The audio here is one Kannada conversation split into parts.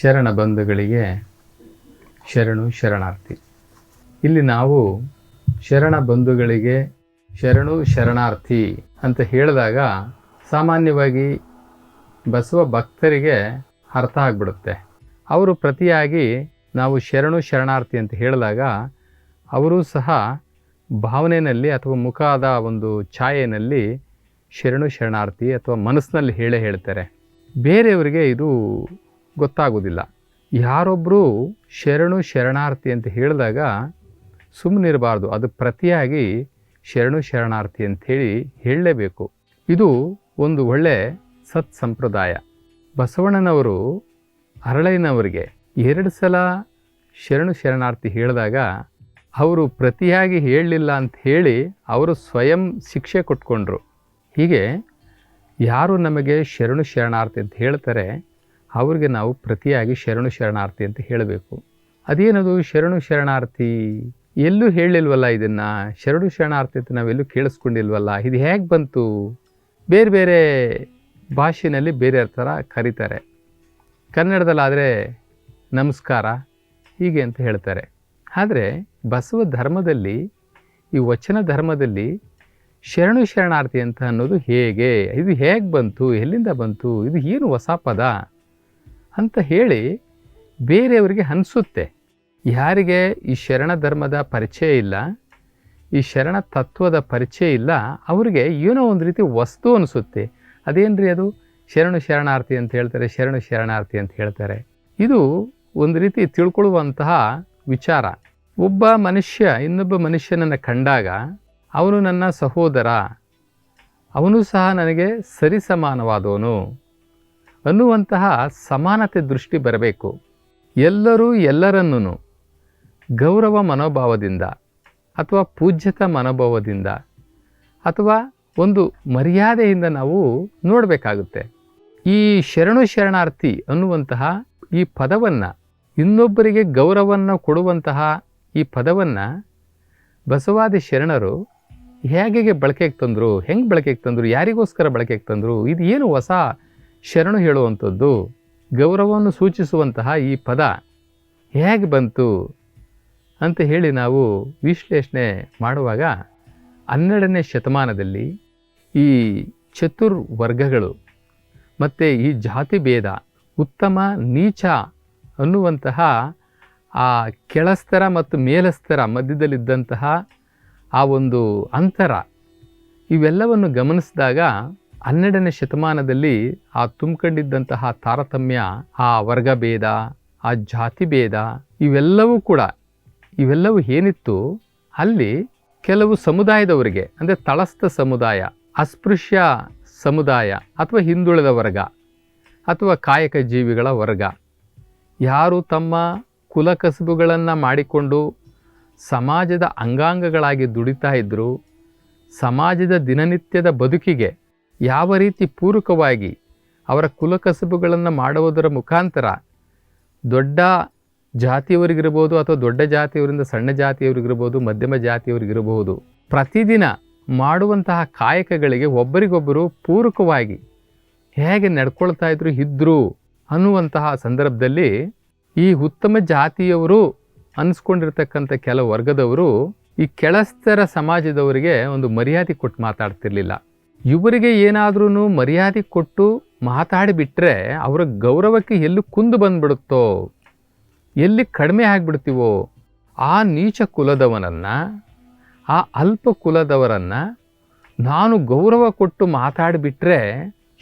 ಶರಣ ಬಂಧುಗಳಿಗೆ ಶರಣು ಶರಣಾರ್ಥಿ. ಇಲ್ಲಿ ನಾವು ಶರಣ ಬಂಧುಗಳಿಗೆ ಶರಣು ಶರಣಾರ್ಥಿ ಅಂತ ಹೇಳಿದಾಗ ಸಾಮಾನ್ಯವಾಗಿ ಬಸವ ಭಕ್ತರಿಗೆ ಅರ್ಥ ಆಗ್ಬಿಡುತ್ತೆ. ಅವರು ಪ್ರತಿಯಾಗಿ ನಾವು ಶರಣು ಶರಣಾರ್ಥಿ ಅಂತ ಹೇಳಿದಾಗ ಅವರು ಸಹ ಭಾವನೆಯಲ್ಲಿ ಅಥವಾ ಮುಖದ ಒಂದು ಛಾಯೆಯಲ್ಲಿ ಶರಣು ಶರಣಾರ್ಥಿ ಅಥವಾ ಮನಸ್ಸಿನಲ್ಲಿ ಹೇಳೇ ಹೇಳ್ತಾರೆ. ಬೇರೆಯವರಿಗೆ ಇದು ಗೊತ್ತಾಗೋದಿಲ್ಲ ಯಾರೊಬ್ಬರು ಶರಣು ಶರಣಾರ್ಥಿ ಅಂತ ಹೇಳಿದಾಗ ಸುಮ್ಮನಿರಬಾರ್ದು ಅದು ಪ್ರತಿಯಾಗಿ ಶರಣು ಶರಣಾರ್ಥಿ ಅಂಥೇಳಿ ಹೇಳಲೇಬೇಕು. ಇದು ಒಂದು ಒಳ್ಳೆ ಸತ್ ಸಂಪ್ರದಾಯ ಬಸವಣ್ಣನವರು ಅರಳಯ್ಯನವರಿಗೆ ಎರಡು ಸಲ ಶರಣು ಶರಣಾರ್ಥಿ ಹೇಳಿದಾಗ ಅವರು ಪ್ರತಿಯಾಗಿ ಹೇಳಲಿಲ್ಲ ಅಂತ ಹೇಳಿ ಅವರು ಸ್ವಯಂ ಶಿಕ್ಷೆ ಕೊಟ್ಕೊಂಡ್ರು. ಹೀಗೆ ಯಾರು ನಮಗೆ ಶರಣು ಶರಣಾರ್ಥಿ ಅಂತ ಹೇಳ್ತಾರೆ ಅವ್ರಿಗೆ ನಾವು ಪ್ರತಿಯಾಗಿ ಶರಣು ಶರಣಾರ್ಥಿ ಅಂತ ಹೇಳಬೇಕು. ಅದೇನದು ಶರಣು ಶರಣಾರ್ಥಿ? ಎಲ್ಲೂ ಹೇಳಿಲ್ವಲ್ಲ ಇದನ್ನು? ಶರಣು ಶರಣಾರ್ಥಿ ಅಂತ ನಾವೆಲ್ಲೂ ಕೇಳಿಸ್ಕೊಂಡಿಲ್ವಲ್ಲ? ಇದು ಹೇಗೆ ಬಂತು? ಬೇರೆ ಬೇರೆ ಭಾಷೆಯಲ್ಲಿ ಬೇರೆ ಥರ ಕರೀತಾರೆ. ಕನ್ನಡದಲ್ಲಾದರೆ ನಮಸ್ಕಾರ, ಹೀಗೆ ಅಂತ ಹೇಳ್ತಾರೆ. ಆದರೆ ಬಸವ ಧರ್ಮದಲ್ಲಿ, ಈ ವಚನ ಧರ್ಮದಲ್ಲಿ ಶರಣು ಶರಣಾರ್ಥಿ ಅಂತ ಅನ್ನೋದು ಹೇಗೆ? ಇದು ಹೇಗೆ ಬಂತು? ಎಲ್ಲಿಂದ ಬಂತು? ಇದು ಏನು ಹೊಸ ಪದ? ಅಂತ ಹೇಳಿ ಬೇರೆಯವರಿಗೆ ಅನಿಸುತ್ತೆ ಯಾರಿಗೆ ಈ ಶರಣ ಧರ್ಮದ ಪರಿಚಯ ಇಲ್ಲ, ಈ ಶರಣ ತತ್ವದ ಪರಿಚಯ ಇಲ್ಲ, ಅವರಿಗೆ ಏನೋ ಒಂದು ರೀತಿ ವಸ್ತು ಅನಿಸುತ್ತೆ. ಅದೇನ್ರಿ ಅದು? ಶರಣು ಶರಣಾರ್ಥಿ ಅಂತ ಹೇಳ್ತಾರೆ, ಶರಣು ಶರಣಾರ್ಥಿ ಅಂತ ಹೇಳ್ತಾರೆ. ಇದು ಒಂದು ರೀತಿ ತಿಳ್ಕೊಳ್ಳುವಂತಹ ವಿಚಾರ. ಒಬ್ಬ ಮನುಷ್ಯ ಇನ್ನೊಬ್ಬ ಮನುಷ್ಯನನ್ನು ಕಂಡಾಗ ಅವನು ನನ್ನ ಸಹೋದರ, ಅವನು ಸಹ ನನಗೆ ಸರಿಸಮಾನವಾದವನು. ಅನ್ನುವಂತಹ ಸಮಾನತೆ ದೃಷ್ಟಿ ಬರಬೇಕು. ಎಲ್ಲರೂ ಎಲ್ಲರನ್ನೂ ಗೌರವ ಮನೋಭಾವದಿಂದ ಅಥವಾ ಪೂಜ್ಯತ ಮನೋಭಾವದಿಂದ ಅಥವಾ ಒಂದು ಮರ್ಯಾದೆಯಿಂದ ನಾವು ನೋಡಬೇಕಾಗುತ್ತೆ. ಈ ಶರಣು ಶರಣಾರ್ಥಿ ಅನ್ನುವಂತಹ ಈ ಪದವನ್ನು, ಇನ್ನೊಬ್ಬರಿಗೆ ಗೌರವವನ್ನು ಕೊಡುವಂತಹ ಈ ಪದವನ್ನು ಬಸವಾದಿ ಶರಣರು ಹೇಗೆ ಬಳಕೆಗೆ ತಂದರು, ಹೆಂಗೆ ಬಳಕೆಗೆ ತಂದರು, ಯಾರಿಗೋಸ್ಕರ ಬಳಕೆಗೆ ತಂದರು, ಇದು ಏನು ಹೊಸ ಶರಣು ಹೇಳುವಂಥದ್ದು ಗೌರವವನ್ನು ಸೂಚಿಸುವಂತಹ ಈ ಪದ ಹೇಗೆ ಬಂತು ಅಂತ ಹೇಳಿ ನಾವು ವಿಶ್ಲೇಷಣೆ ಮಾಡುವಾಗ ಹನ್ನೆರಡನೇ ಶತಮಾನದಲ್ಲಿ ಈ ಚತುರ್ ವರ್ಗಗಳು ಮತ್ತು ಈ ಜಾತಿ ಭೇದ, ಉತ್ತಮ, ನೀಚ ಅನ್ನುವಂತಹ ಆ ಕೆಳಸ್ತರ ಮತ್ತು ಮೇಲಸ್ತರ ಮಧ್ಯದಲ್ಲಿದ್ದಂತಹ ಆ ಒಂದು ಅಂತರ ಇವೆಲ್ಲವನ್ನು ಗಮನಿಸಿದಾಗ ಹನ್ನೆರಡನೇ ಶತಮಾನದಲ್ಲಿ ಆ ತುಂಬಿಕೊಂಡಿದ್ದಂತಹ ತಾರತಮ್ಯ, ಆ ವರ್ಗ ಭೇದ ಆ ಜಾತಿ ಭೇದ ಇವೆಲ್ಲವೂ ಕೂಡ, ಇವೆಲ್ಲವೂ ಏನಿತ್ತು? ಅಲ್ಲಿ ಕೆಲವು ಸಮುದಾಯದವರಿಗೆ, ಅಂದರೆ ತಳಸ್ಥ ಸಮುದಾಯ, ಅಸ್ಪೃಶ್ಯ ಸಮುದಾಯ ಅಥವಾ ಹಿಂದುಳಿದ ವರ್ಗ ಅಥವಾ ಕಾಯಕ ಜೀವಿಗಳ ವರ್ಗ, ಯಾರು ತಮ್ಮ ಕುಲಕಸಬುಗಳನ್ನು ಮಾಡಿಕೊಂಡು ಸಮಾಜದ ಅಂಗಾಂಗಗಳಾಗಿ ದುಡಿತಾ ಇದ್ದರು ಸಮಾಜದ ದಿನನಿತ್ಯದ ಬದುಕಿಗೆ ಯಾವ ರೀತಿ ಪೂರಕವಾಗಿ ಅವರ ಕುಲಕಸಬುಗಳನ್ನು ಮಾಡುವುದರ ಮುಖಾಂತರ ದೊಡ್ಡ ಜಾತಿಯವರಿಗಿರ್ಬೋದು ಅಥವಾ ದೊಡ್ಡ ಜಾತಿಯವರಿಂದ ಸಣ್ಣ ಜಾತಿಯವರಿಗಿರ್ಬೋದು, ಮಧ್ಯಮ ಜಾತಿಯವರಿಗಿರಬಹುದು, ಪ್ರತಿದಿನ ಮಾಡುವಂತಹ ಕಾಯಕಗಳಿಗೆ ಒಬ್ಬರಿಗೊಬ್ಬರು ಪೂರಕವಾಗಿ ಹೇಗೆ ನಡ್ಕೊಳ್ತಾ ಇದ್ರು ಇದ್ದರು ಅನ್ನುವಂತಹ ಸಂದರ್ಭದಲ್ಲಿ ಈ ಉತ್ತಮ ಜಾತಿಯವರು ಅನಿಸ್ಕೊಂಡಿರ್ತಕ್ಕಂಥ ಕೆಲವು ವರ್ಗದವರು ಈ ಕೆಳಸ್ತರ ಸಮಾಜದವರಿಗೆ ಒಂದು ಮರ್ಯಾದೆ ಕೊಟ್ಟು ಮಾತಾಡ್ತಿರ್ಲಿಲ್ಲ. ಇವರಿಗೆ ಏನಾದ್ರೂ ಮರ್ಯಾದೆ ಕೊಟ್ಟು ಮಾತಾಡಿಬಿಟ್ರೆ ಅವರ ಗೌರವಕ್ಕೆ ಎಲ್ಲಿ ಕುಂದು ಬಂದ್ಬಿಡುತ್ತೋ, ಎಲ್ಲಿ ಕಡಿಮೆ ಆಗಿಬಿಡ್ತೀವೋ, ಆ ನೀಚ ಕುಲದವನನ್ನು, ಆ ಅಲ್ಪ ಕುಲದವರನ್ನು ನಾನು ಗೌರವ ಕೊಟ್ಟು ಮಾತಾಡಿಬಿಟ್ರೆ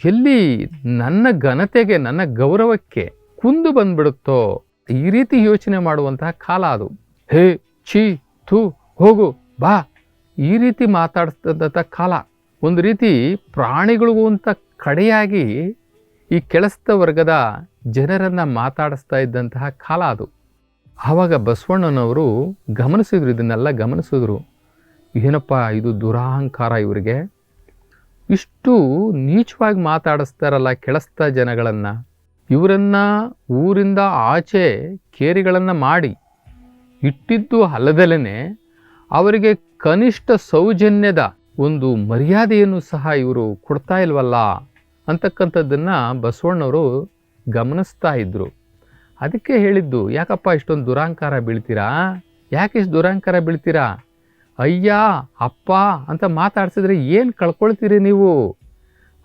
ಎಲ್ಲಿ ನನ್ನ ಘನತೆಗೆ, ನನ್ನ ಗೌರವಕ್ಕೆ ಕುಂದು ಬಂದ್ಬಿಡುತ್ತೋ, ಈ ರೀತಿ ಯೋಚನೆ ಮಾಡುವಂತಹ ಕಾಲ ಅದು. ಹೇ, ಛೀ, ಥೂ, ಹೋಗು, ಬಾ, ಈ ರೀತಿ ಮಾತಾಡಿಸ್ತದಂಥ ಕಾಲ. ಒಂದು ರೀತಿ ಪ್ರಾಣಿಗಳಿಗೂ ಅಂತ ಕಡೆಯಾಗಿ ಈ ಕೆಳಸ್ತ ವರ್ಗದ ಜನರನ್ನು ಮಾತಾಡಿಸ್ತಾ ಇದ್ದಂತಹ ಕಾಲ ಅದು. ಆವಾಗ ಬಸವಣ್ಣನವರು ಗಮನಿಸಿದ್ರು, ಇದನ್ನೆಲ್ಲ ಗಮನಿಸಿದ್ರು. ಏನಪ್ಪ ಇದು ದುರಹಂಕಾರ ಇವರಿಗೆ? ಇಷ್ಟು ನೀಚವಾಗಿ ಮಾತಾಡಿಸ್ತಾರಲ್ಲ ಕೆಳಸ್ತ ಜನಗಳನ್ನು. ಇವರನ್ನು ಊರಿಂದ ಆಚೆ ಕೇರಿಗಳನ್ನು ಮಾಡಿ ಇಟ್ಟಿದ್ದು ಅಲ್ಲದಲೇ ಅವರಿಗೆ ಕನಿಷ್ಠ ಸೌಜನ್ಯದ ಒಂದು ಮರ್ಯಾದೆಯನ್ನು ಸಹ ಇವರು ಕೊಡ್ತಾ ಇಲ್ವಲ್ಲ? ಅಂತಕ್ಕಂಥದ್ದನ್ನು ಬಸವಣ್ಣವರು ಗಮನಿಸ್ತಾ ಇದ್ದರು ಅದಕ್ಕೆ ಹೇಳಿದ್ದು, ಯಾಕಪ್ಪ ಇಷ್ಟೊಂದು ದುರಾಂಕಾರ ಬೀಳ್ತೀರಾ? ಯಾಕೆ ಇಷ್ಟು ದುರಾಂಕಾರ ಬೀಳ್ತೀರಾ? ಅಯ್ಯ, ಅಪ್ಪ ಅಂತ ಮಾತಾಡ್ಸಿದ್ರೆ ಏನು ಕಳ್ಕೊಳ್ತೀರಿ ನೀವು?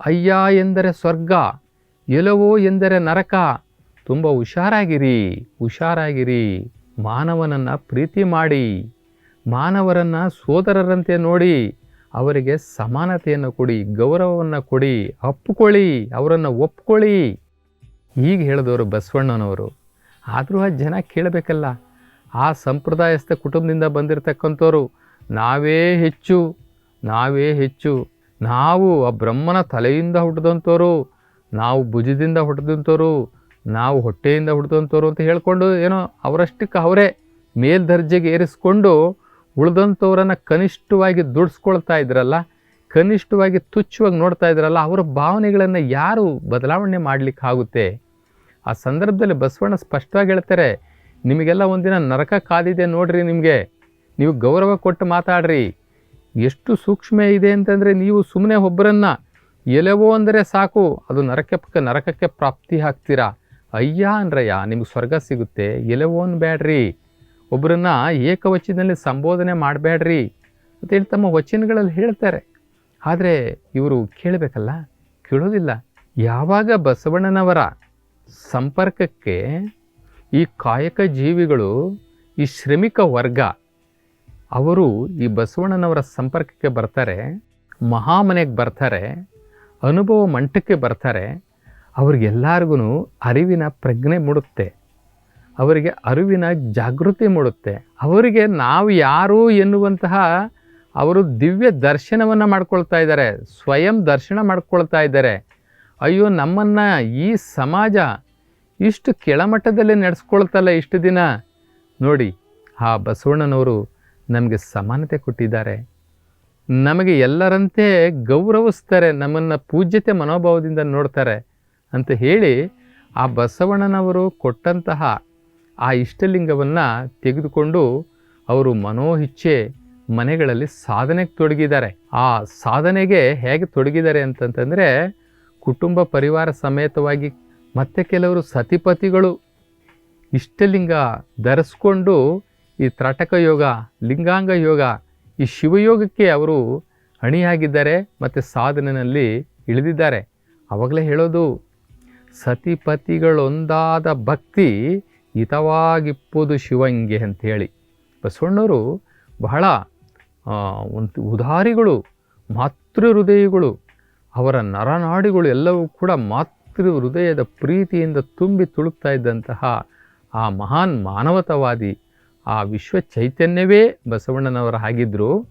ಅಯ್ಯ ಎಂದರೆ ಸ್ವರ್ಗ ಎಲವೋ ಎಂದರೆ ನರಕ. ತುಂಬ ಹುಷಾರಾಗಿರಿ ಹುಷಾರಾಗಿರಿ. ಮಾನವನನ್ನು ಪ್ರೀತಿ ಮಾಡಿ, ಮಾನವರನ್ನು ಸೋದರರಂತೆ ನೋಡಿ ಅವರಿಗೆ ಸಮಾನತೆಯನ್ನು ಕೊಡಿ, ಗೌರವವನ್ನು ಕೊಡಿ, ಅಪ್ಪಿಕೊಳ್ಳಿ, ಅವರನ್ನು ಒಪ್ಕೊಳ್ಳಿ. ಹೀಗೆ ಹೇಳಿದವರು ಬಸವಣ್ಣನವರು. ಆದರೂ ಆ ಜನ ಕೇಳಬೇಕಲ್ಲ. ಆ ಸಂಪ್ರದಾಯಸ್ಥ ಕುಟುಂಬದಿಂದ ಬಂದಿರತಕ್ಕಂಥವ್ರು, ನಾವೇ ಹೆಚ್ಚು ನಾವೇ ಹೆಚ್ಚು. ನಾವು ಆ ಬ್ರಹ್ಮನ ತಲೆಯಿಂದ ಹುಟ್ಟಿದಂಥವ್ರು, ನಾವು ಭುಜದಿಂದ ಹುಟ್ಟಿದಂಥವ್ರು, ನಾವು ಹೊಟ್ಟೆಯಿಂದ ಹುಟ್ಟಿದಂಥವ್ರು ಅಂತ ಹೇಳಿಕೊಂಡು ಏನೋ ಅವರಷ್ಟಕ್ಕೆ ಅವರೇ ಮೇಲ್ದರ್ಜೆಗೆ ಏರಿಸ್ಕೊಂಡು ಉಳಿದಂಥವ್ರನ್ನ ಕನಿಷ್ಠವಾಗಿ ದುಡಿಸ್ಕೊಳ್ತಾ ಇದ್ರಲ್ಲ, ಕನಿಷ್ಠವಾಗಿ ತುಚ್ಛವಾಗಿ ನೋಡ್ತಾ ಇದ್ರಲ್ಲ, ಅವರ ಭಾವನೆಗಳನ್ನು ಯಾರು ಬದಲಾವಣೆ ಮಾಡಲಿಕ್ಕೆ ಆಗುತ್ತೆ ಆ ಸಂದರ್ಭದಲ್ಲಿ ಬಸವಣ್ಣ ಸ್ಪಷ್ಟವಾಗಿ ಹೇಳ್ತಾರೆ, ನಿಮಗೆಲ್ಲ ಒಂದಿನ ನರಕ ಕಾದಿದೆ ನೋಡ್ರಿ ನಿಮಗೆ. ನೀವು ಗೌರವ ಕೊಟ್ಟು ಮಾತಾಡ್ರಿ. ಎಷ್ಟು ಸೂಕ್ಷ್ಮ ಇದೆ ಅಂತಂದರೆ ನೀವು ಸುಮ್ಮನೆ ಒಬ್ಬರನ್ನ ಎಲೆವೋ ಅಂದರೆ ಸಾಕು, ಅದು ನರಕಕ್ಕೆ ನರಕಕ್ಕೆ ಪ್ರಾಪ್ತಿ ಹಾಕ್ತೀರಾ? ಅಯ್ಯ ಅಂದ್ರಯ್ಯ, ನಿಮ್ಗೆ ಸ್ವರ್ಗ ಸಿಗುತ್ತೆ. ಎಲೆವೋ ಅನ್ಬೇಡ್ರಿ ಒಬ್ಬರನ್ನ ಏಕವಚನದಲ್ಲಿ ಸಂಬೋಧನೆ ಮಾಡಬೇಡ್ರಿ ಅಂತೇಳಿ ತಮ್ಮ ವಚನಗಳಲ್ಲಿ ಹೇಳ್ತಾರೆ. ಆದರೆ ಇವರು ಕೇಳಬೇಕಲ್ಲ, ಕೇಳೋದಿಲ್ಲ. ಯಾವಾಗ ಬಸವಣ್ಣನವರ ಸಂಪರ್ಕಕ್ಕೆ ಈ ಕಾಯಕ ಜೀವಿಗಳು, ಈ ಶ್ರಮಿಕ ವರ್ಗ ಅವರು ಈ ಬಸವಣ್ಣನವರ ಸಂಪರ್ಕಕ್ಕೆ ಬರ್ತಾರೆ, ಮಹಾಮನೆಗೆ ಬರ್ತಾರೆ, ಅನುಭವ ಮಂಟಕ್ಕೆ ಬರ್ತಾರೆ ಅವ್ರಿಗೆಲ್ಲರಿಗೂ ಅರಿವಿನ ಪ್ರಜ್ಞೆ ಮೂಡುತ್ತೆ. ಅವರಿಗೆ ಅರಿವಿನ ಜಾಗೃತಿ ಮೂಡುತ್ತೆ. ಅವರಿಗೆ ನಾವು ಯಾರು ಎನ್ನುವಂತಹ ಅವರು ದಿವ್ಯ ದರ್ಶನವನ್ನು ಮಾಡ್ಕೊಳ್ತಾ ಇದ್ದಾರೆ, ಸ್ವಯಂ ದರ್ಶನ ಮಾಡ್ಕೊಳ್ತಾ ಇದ್ದಾರೆ. ಅಯ್ಯೋ, ನಮ್ಮನ್ನು ಈ ಸಮಾಜ ಇಷ್ಟು ಕೆಳಮಟ್ಟದಲ್ಲಿ ನಡೆಸ್ಕೊಳ್ತಲ್ಲ ಇಷ್ಟು ದಿನ. ನೋಡಿ, ಆ ಬಸವಣ್ಣನವರು ನಮಗೆ ಸಮಾನತೆ ಕೊಟ್ಟಿದ್ದಾರೆ. ನಮಗೆ ಎಲ್ಲರಂತೆ ಗೌರವಿಸ್ತಾರೆ, ನಮ್ಮನ್ನು ಪೂಜ್ಯತೆ ಮನೋಭಾವದಿಂದ ನೋಡ್ತಾರೆ ಅಂತ ಹೇಳಿ ಆ ಬಸವಣ್ಣನವರು ಕೊಟ್ಟಂತಹ ಆ ಇಷ್ಟಲಿಂಗವನ್ನು ತೆಗೆದುಕೊಂಡು ಅವರು ಮನೋಹಿಚ್ಛೆ ಮನೆಗಳಲ್ಲಿ ಸಾಧನೆಗೆ ತೊಡಗಿದ್ದಾರೆ. ಆ ಸಾಧನೆಗೆ ಹೇಗೆ ತೊಡಗಿದ್ದಾರೆ ಅಂತಂತಂದರೆ ಕುಟುಂಬ ಪರಿವಾರ ಸಮೇತವಾಗಿ ಮತ್ತೆ ಕೆಲವರು ಸತಿಪತಿಗಳು ಇಷ್ಟಲಿಂಗ ಧರಿಸ್ಕೊಂಡು ಈ ತ್ರಾಟಕ ಯೋಗ, ಲಿಂಗಾಂಗ ಯೋಗ ಈ ಶಿವಯೋಗಕ್ಕೆ ಅವರು ಅಣಿಯಾಗಿದ್ದಾರೆ ಮತ್ತು ಸಾಧನೆಯಲ್ಲಿ ಇಳಿದಿದ್ದಾರೆ. ಆವಾಗಲೇ ಹೇಳೋದು, ಸತಿಪತಿಗಳೊಂದಾದ ಭಕ್ತಿ ಹಿತವಾಗಿಪ್ಪುದು ಶಿವಂಗೆ ಅಂಥೇಳಿ. ಬಸವಣ್ಣವರು ಬಹಳ ಒಂದು ಉದಾರಿಗಳು ಮಾತೃ ಹೃದಯಗಳು ಅವರ ನರನಾಡಿಗಳು ಎಲ್ಲವೂ ಕೂಡ ಮಾತೃ ಹೃದಯದ ಪ್ರೀತಿಯಿಂದ ತುಂಬಿ ತುಳುಕ್ತಾ ಇದ್ದಂತಹ ಆ ಮಹಾನ್ ಮಾನವತಾವಾದಿ ಆ ವಿಶ್ವ ಚೈತನ್ಯವೇ ಬಸವಣ್ಣನವರ ಹಾಗಿದ್ದರು